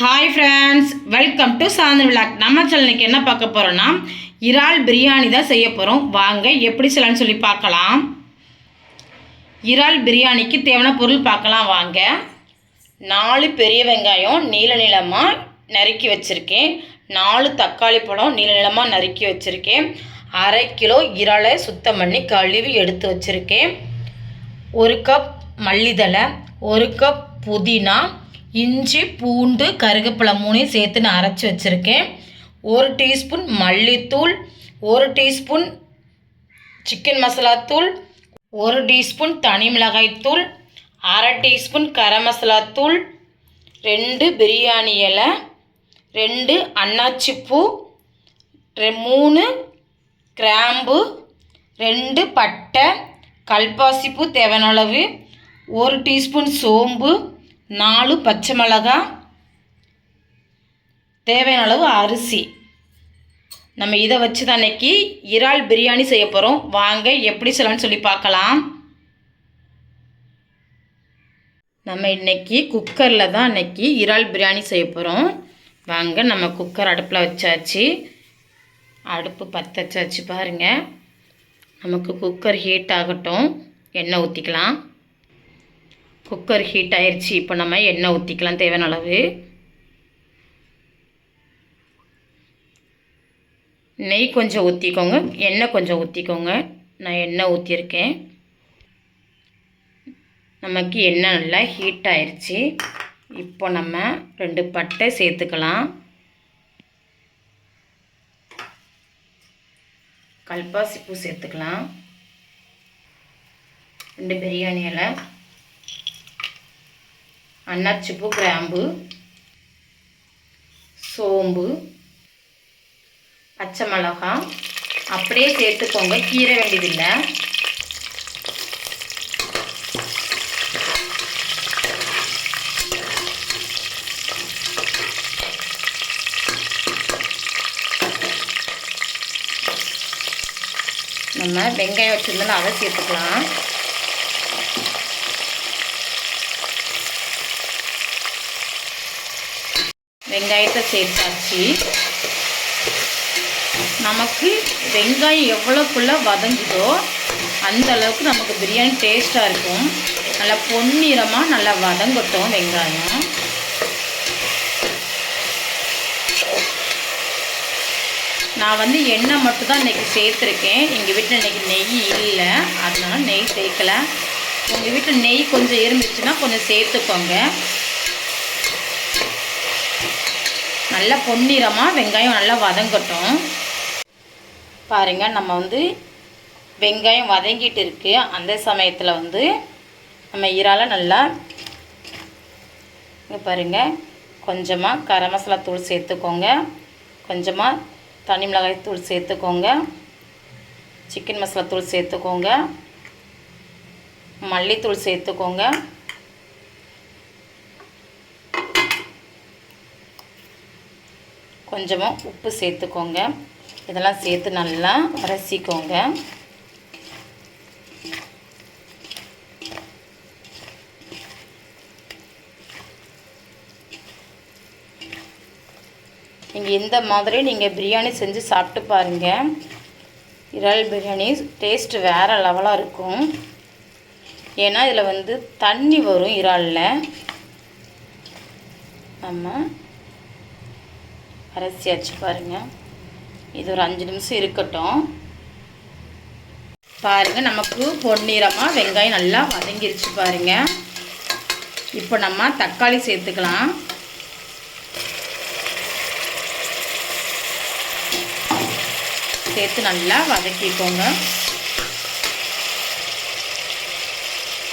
Hi friends welcome to Santhan vlog நம்ம சேனலுக்கு என்ன பார்க்க போகிறோன்னா இறால் பிரியாணி தான் செய்ய போகிறோம் வாங்க எப்படி செய்யலாம்னு சொல்லி பார்க்கலாம். இறால் பிரியாணிக்கு தேவையான பொருள் பார்க்கலாம் வாங்க. நாலு பெரிய வெங்காயம் நீல நிலமாக நறுக்கி வச்சுருக்கேன். நாலு தக்காளி பழம் நீல நிலமாக நறுக்கி வச்சுருக்கேன். அரை கிலோ இறாலை சுத்தம் பண்ணி கழுவி எடுத்து வச்சுருக்கேன். ஒரு கப் மல்லிதழை ஒரு கப் புதினா இஞ்சி பூண்டு கருவேப்பிலை மூணையும் சேர்த்து நான் அரைச்சி வச்சுருக்கேன். ஒரு டீஸ்பூன் மல்லித்தூள் ஒரு டீஸ்பூன் சிக்கன் மசாலாத்தூள் ஒரு டீஸ்பூன் தனி மிளகாய்த்தூள் அரை டீஸ்பூன் கரம் மசாலாத்தூள் ரெண்டு பிரியாணி இலை ரெண்டு அன்னாச்சி பூ ரெ- மூணு கிராம்பு ரெண்டு பட்டை கல்பாசிப்பூ தேவையான அளவு ஒரு டீஸ்பூன் சோம்பு நாலு பச்சை மிளகா தேவையான அளவு அரிசி. நம்ம இதை வச்சு தான் அன்னைக்கு இறால் பிரியாணி செய்ய போகிறோம் வாங்க எப்படி செய்யலாம்னு சொல்லி பார்க்கலாம். நம்ம இன்னைக்கு குக்கரில் தான் அன்னைக்கு இறால் பிரியாணி செய்ய போகிறோம் வாங்க நம்ம குக்கர் அடுப்பில் வச்சாச்சு. அடுப்பு பற்ற வச்சாச்சு பாருங்கள் நமக்கு குக்கர் ஹீட் ஆகட்டும். எண்ணெய் ஊற்றிக்கலாம் குக்கர் ஹீட் ஆயிடுச்சு இப்போ நம்ம எண்ணெய் ஊற்றிக்கலாம் தேவையான அளவு. நெய் கொஞ்சம் ஊற்றிக்கோங்க எண்ணெய் கொஞ்சம் ஊற்றிக்கோங்க நான் எண்ணெய் ஊற்றிருக்கேன் நமக்கு எண்ணெய் நல்லா ஹீட் ஆயிடுச்சு இப்போ நம்ம ரெண்டு பட்டை சேர்த்துக்கலாம். கல்பாசி பூ சேர்த்துக்கலாம். ரெண்டு பிரியாணி இலை. அன்னாச்சிப்பூ கிராம்பு சோம்பு பச்சை மிளகாய் அப்படியே சேர்த்துக்கோங்க. கீரை வேண்டியதில்லை. நம்ம வெங்காயம் வச்சுருந்தோம்னா அதை சேர்த்துக்கலாம். வெங்காயத்தை சேர்த்தாச்சு. நமக்கு வெங்காயம் எவ்வளோக்குள்ளே வதங்குதோ அந்த அளவுக்கு நமக்கு பிரியாணி டேஸ்ட்டாக இருக்கும். நல்லா பொன்னிறமாக நல்லா வதங்கட்டும் வெங்காயம். நான் வந்து எண்ணெய் மட்டும்தான் இன்றைக்கி சேர்த்துருக்கேன். எங்கள் வீட்டில் இன்றைக்கி நெய் இல்லை. அதனால் நெய் சேர்க்கலை. உங்கள் வீட்டில் நெய் கொஞ்சம் இருந்துச்சுன்னா கொஞ்சம் சேர்த்துக்கோங்க. நல்லா பொன்னிறமாக வெங்காயம் நல்லா வதங்கட்டும். பாருங்கள் நம்ம வந்து வெங்காயம் வதங்கிட்டு இருக்கு. அந்த சமயத்தில் வந்து நம்ம இறால நல்லா இங்கே பாருங்க கொஞ்சமாக கரம் மசாலா தூள் சேர்த்துக்கோங்க. கொஞ்சமாக தனி மிளகாய் தூள் சேர்த்துக்கோங்க. சிக்கன் மசாலா தூள் சேர்த்துக்கோங்க. மல்லித்தூள் சேர்த்துக்கோங்க. கொஞ்சமாக உப்பு சேர்த்துக்கோங்க. இதெல்லாம் சேர்த்து நல்லா அரைச்சிக்கோங்க. நீங்கள் இந்த மாதிரி நீங்கள் பிரியாணி செஞ்சு சாப்பிட்டு பாருங்கள் இறால் பிரியாணி டேஸ்ட்டு வேறு லெவலாக இருக்கும். ஏன்னா இதில் வந்து தண்ணி வரும் இறாலில். நம்ம அரைச்சியாச்சு பாருங்கள் இது ஒரு அஞ்சு நிமிஷம் இருக்கட்டும். பாருங்கள் நமக்கு பொன்னிறமாக வெங்காயம் நல்லா வதங்கிருச்சு பாருங்கள் இப்போ நம்ம தக்காளி சேர்த்துக்கலாம். சேர்த்து நல்லா வதக்கிக்கோங்க.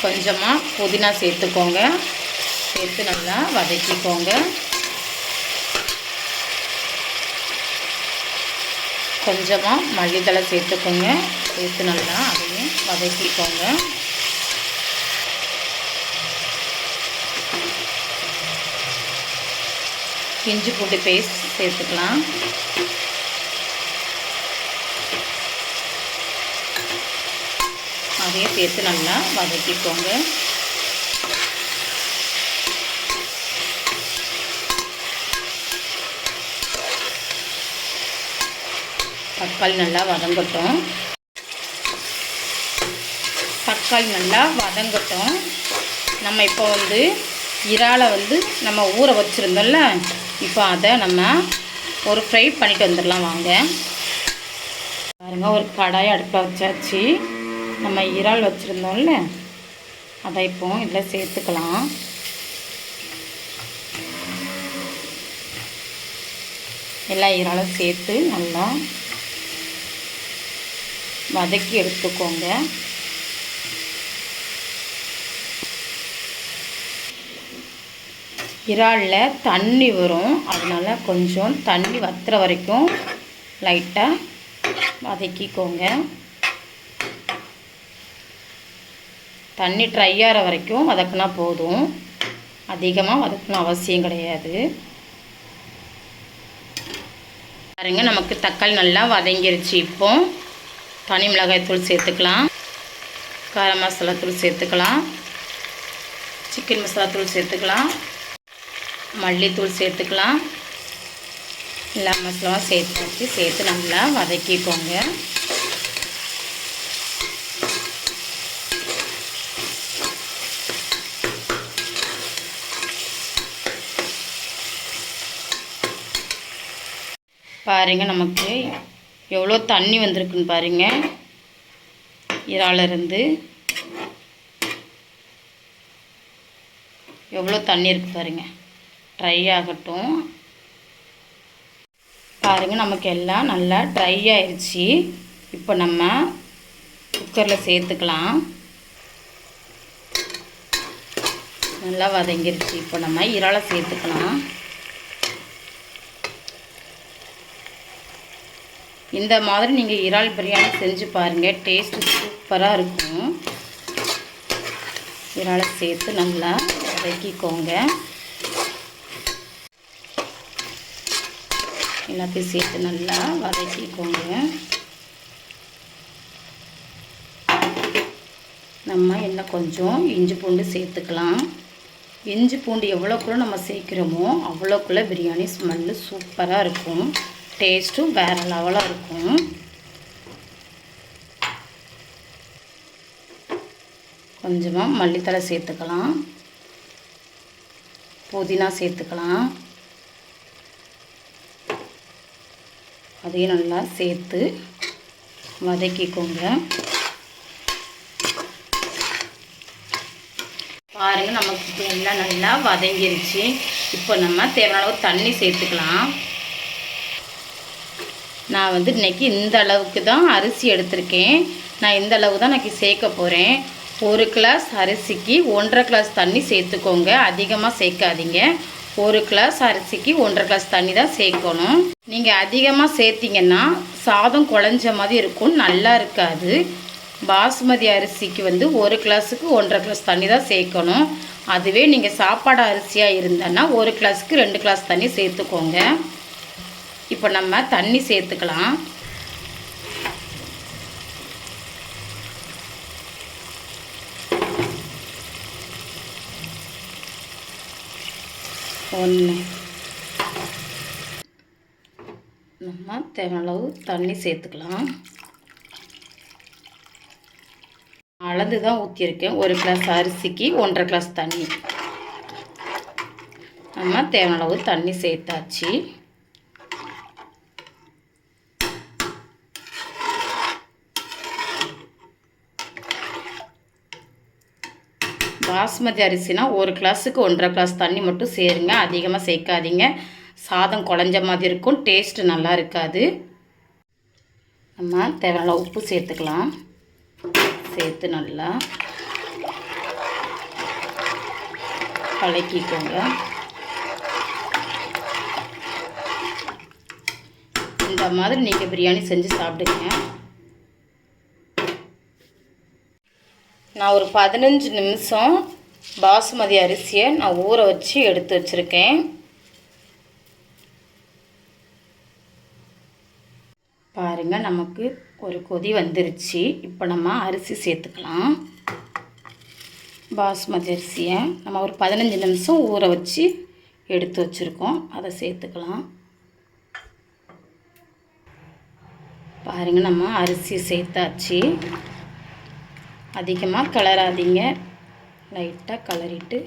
கொஞ்சமாக புதினா சேர்த்துக்கோங்க. சேர்த்து நல்லா வதக்கிக்கோங்க. கொஞ்சமாக மல்லித்தலை சேர்த்துக்கோங்க. சேர்த்து நல்லா அதையும் வதக்கிக்கோங்க. இஞ்சி பூண்டு பேஸ்ட் சேர்த்துக்கலாம். அதையும் சேர்த்து நல்லா வதக்கிக்கோங்க. தக்காளி நல்லா வதங்கட்டும். தக்காளி நல்லா வதங்கட்டும். நம்ம இப்போ வந்து இறாலை வந்து நம்ம ஊற வச்சுருந்தோம்ல இப்போ அதை நம்ம ஒரு ஃப்ரை பண்ணிட்டு வந்துடலாம் வாங்க. பாருங்க ஒரு கடாயை அடுப்பில் வச்சாச்சு. நம்ம இறால் வச்சுருந்தோம்ல அதை இப்போ இதில் சேர்த்துக்கலாம். எல்லா இறாலும் சேர்த்து நல்லா வதக்கி எடுத்துக்கோங்க. இறாலில் தண்ணி வரும். அதனால் கொஞ்சம் தண்ணி வத்துற வரைக்கும் லைட்டாக வதக்கிக்கோங்க. தண்ணி ட்ரை ஆகிற வரைக்கும் வதக்குனா போதும். அதிகமாக வதக்கணும் அவசியம் கிடையாது. பாருங்கள் நமக்கு தக்காளி நல்லா வதங்கிருச்சு. இப்போது தனி மிளகாய் தூள் சேர்த்துக்கலாம். கார மசாலா தூள் சேர்த்துக்கலாம். சிக்கன் மசாலா தூள் சேர்த்துக்கலாம். மல்லித்தூள் சேர்த்துக்கலாம். எல்லா மசாலாவும் சேர்த்து வச்சு சேர்த்து நல்லா வதக்கிக்கோங்க. பாருங்கள் நமக்கு எவ்வளோ தண்ணி வந்திருக்குன்னு பாருங்கள் இறாலிருந்து எவ்வளோ தண்ணி இருக்குது பாருங்கள் ட்ரை ஆகட்டும். பாருங்கள் நமக்கு எல்லாம் நல்லா ட்ரை ஆயிடுச்சு இப்போ நம்ம குக்கரில் சேர்த்துக்கலாம். நல்லா வதங்கிருச்சு. இப்போ நம்ம இறாலை சேர்த்துக்கலாம். இந்த மாதிரி நீங்கள் இறால் பிரியாணி செஞ்சு பாருங்கள் டேஸ்ட்டு சூப்பராக இருக்கும். இறாலை சேர்த்து நல்லா வதக்கிக்கோங்க. எல்லாத்தையும் சேர்த்து நல்லா வதக்கிக்கோங்க. நம்ம இன்னும் கொஞ்சம் இஞ்சி பூண்டு சேர்த்துக்கலாம். இஞ்சி பூண்டு எவ்வளோக்குள்ளே நம்ம சேர்க்குறோமோ அவ்வளோக்குள்ளே பிரியாணி ஸ்மெல்லு சூப்பராக இருக்கும். டேஸ்ட்டும் வேறு லெவலாக இருக்கும். கொஞ்சமாக மல்லித்தலை சேர்த்துக்கலாம். புதினா சேர்த்துக்கலாம். அதையும் நல்லா சேர்த்து வதக்கிக்கோங்க. பாருங்கள் நமக்கு எல்லாம் நல்லா வதங்கிருச்சு. இப்போ நம்ம தேவையான அளவு தண்ணி சேர்த்துக்கலாம். நான் வந்து இன்றைக்கி இந்த அளவுக்கு தான் அரிசி எடுத்திருக்கேன். நான் இந்த அளவு தான் இன்றைக்கி சேர்க்க போகிறேன் ஒரு கிளாஸ் அரிசிக்கு ஒன்றரை கிளாஸ் தண்ணி சேர்த்துக்கோங்க. அதிகமாக சேர்க்காதீங்க. ஒரு கிளாஸ் அரிசிக்கு ஒன்றரை கிளாஸ் தண்ணி தான் சேர்க்கணும். நீங்கள் அதிகமாக சேர்த்திங்கன்னா சாதம் குழஞ்ச மாதிரி இருக்கும். நல்லா இருக்காது. பாசுமதி அரிசிக்கு வந்து ஒரு கிளாஸுக்கு ஒன்றரை கிளாஸ் தண்ணி தான் சேர்க்கணும். அதுவே நீங்கள் சாப்பாடு அரிசியாக இருந்தேன்னா ஒரு கிளாஸுக்கு ரெண்டு கிளாஸ் தண்ணி சேர்த்துக்கோங்க. இப்போ நம்ம தண்ணி சேர்த்துக்கலாம். ஒன்று நம்ம தேவையளவு அளவு தண்ணி சேர்த்துக்கலாம். அளந்து தான் ஊற்றியிருக்கேன் ஒரு கிளாஸ் அரிசிக்கு ஒன்றரை கிளாஸ் தண்ணி. நம்ம தேவையளவு அளவு தண்ணி சேர்த்தாச்சு. பாஸ்மதி அரிசினா ஒரு கிளாஸுக்கு ஒன்றரை கிளாஸ் தண்ணி மட்டும் சேருங்க. அதிகமாக சேர்க்காதீங்க. சாதம் குழஞ்ச மாதிரி இருக்கும். டேஸ்ட்டு நல்லா இருக்காது. நம்ம தேவையான உப்பு சேர்த்துக்கலாம். சேர்த்து நல்லா கலக்கிக்கோங்க. இந்த மாதிரி நீங்கள் பிரியாணி செஞ்சு சாப்பிடுங்க. நான் ஒரு பதினஞ்சு நிமிஷம் பாசுமதி அரிசியை நான் ஊற வச்சு எடுத்து வச்சுருக்கேன். பாருங்கள் நமக்கு ஒரு கொதி வந்துருச்சு. இப்போ நம்ம அரிசி சேர்த்துக்கலாம். பாசுமதி அரிசியை நம்ம ஒரு பதினஞ்சு நிமிஷம் ஊற வச்சு எடுத்து வச்சுருக்கோம். அதை சேர்த்துக்கலாம். பாருங்க நம்ம அரிசி சேர்த்தாச்சு. அதிகமாக கலராதிங்க. லைட்டாக கலரிட்டு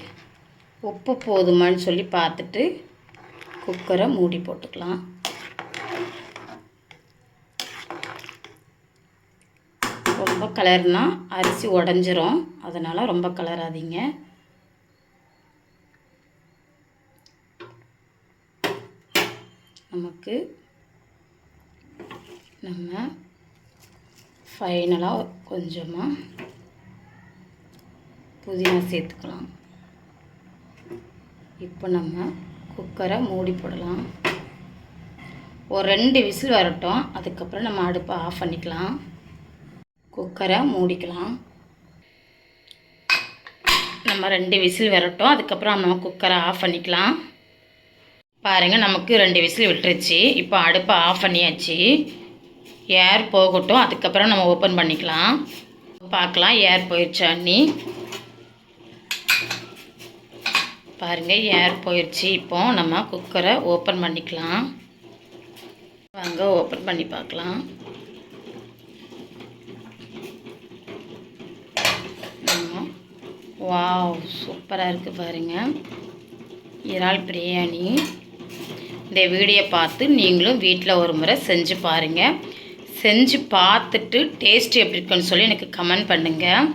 உப்பு போதுமான்னு சொல்லி பார்த்துட்டு குக்கரை மூடி போட்டுக்கலாம். ரொம்ப கலர்னா அரிசி உடஞ்சிரும். அதனால் ரொம்ப கலராதீங்க. நமக்கு நம்ம ஃபைனலாக கொஞ்சமாக புதினா சேர்த்துக்கலாம். இப்போ நம்ம குக்கரை மூடி போடலாம். ஒரு ரெண்டு விசில் வரட்டும். அதுக்கப்புறம் நம்ம அடுப்பை ஆஃப் பண்ணிக்கலாம். குக்கரை மூடிக்கலாம். நம்ம ரெண்டு விசில் வரட்டும். அதுக்கப்புறம் நம்ம குக்கரை ஆஃப் பண்ணிக்கலாம். பாருங்கள் நமக்கு ரெண்டு விசில் விட்டுருச்சு. இப்போ அடுப்பை ஆஃப் பண்ணியாச்சு. ஏர் போகட்டும். அதுக்கப்புறம் நம்ம ஓப்பன் பண்ணிக்கலாம். பார்க்கலாம் ஏர் போயிடுச்சான்னு பாருங்கள் ஏர் போயிடுச்சு இப்போ நம்ம குக்கரை ஓப்பன் பண்ணிக்கலாம். வாங்க ஓப்பன் பண்ணி பார்க்கலாம். வாவ் சூப்பராக இருக்குது பாருங்கள் இறால் பிரியாணி. இந்த வீடியோ பார்த்து நீங்களும் வீட்டில் ஒரு முறை செஞ்சு பாருங்கள் செஞ்சு பார்த்துட்டு டேஸ்ட் எப்படி இருக்குன்னு சொல்லி எனக்கு கமெண்ட் பண்ணுங்கள்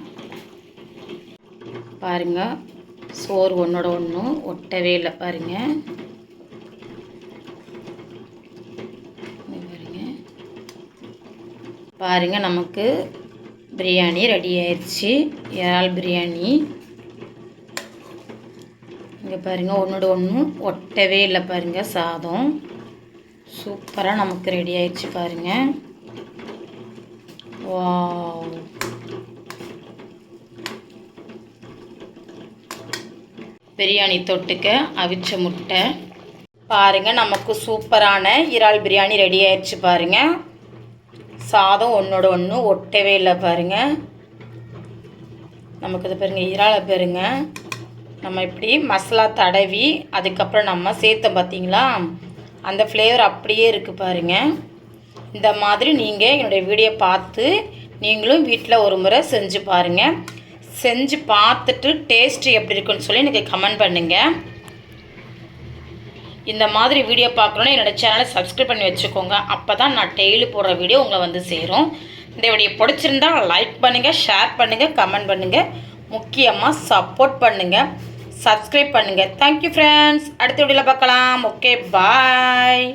பாருங்கள் சோறு ஒன்றோட ஒன்றும் ஒட்டவே இல்லை பாருங்கள் பாருங்க. பாருங்கள் நமக்கு பிரியாணி ரெடி ஆயிடுச்சு இறால் பிரியாணி. இங்கே பாருங்கள் ஒன்றோட ஒன்றும் ஒட்டவே இல்லை பாருங்கள் சாதம். சூப்பராக நமக்கு ரெடி ஆயிடுச்சு பாருங்கள் வா பிரியாணி தொட்டுக்க அவிச்ச முட்டை. பாருங்கள் நமக்கு சூப்பரான இறால் பிரியாணி ரெடி ஆயிடுச்சு பாருங்கள் சாதம் ஒன்றோட ஒன்று ஒட்டவே இல்லை பாருங்கள் நமக்கு இது பாருங்கள் இறாலை பாருங்க. நம்ம இப்படி மசாலா தடவி அதுக்கப்புறம் நம்ம சேர்த்தோம் பார்த்தீங்களா அந்த ஃப்ளேவர் அப்படியே இருக்குது பாருங்கள் இந்த மாதிரி நீங்கள் என்னுடைய வீடியோ பார்த்து நீங்களும் வீட்டில் ஒரு முறை செஞ்சு பாருங்கள் செஞ்சு பார்த்துட்டு டேஸ்ட்டு எப்படி இருக்குன்னு சொல்லி எனக்கு கமெண்ட் பண்ணுங்கள் இந்த மாதிரி வீடியோ பார்க்கணுன்னா என்னோடய சேனலை சப்ஸ்கிரைப் பண்ணி வச்சுக்கோங்க. அப்போ தான் நான் டெய்லி போடுற வீடியோ உங்களை வந்து சேரும். இந்த வீடியோ பிடிச்சிருந்தா லைக் பண்ணுங்கள் ஷேர் பண்ணுங்கள் கமெண்ட் பண்ணுங்கள் முக்கியமாக சப்போர்ட் பண்ணுங்கள் சப்ஸ்கிரைப் பண்ணுங்கள் தேங்க்யூ ஃப்ரெண்ட்ஸ் அடுத்த வீடியோவில் பார்க்கலாம். Okay bye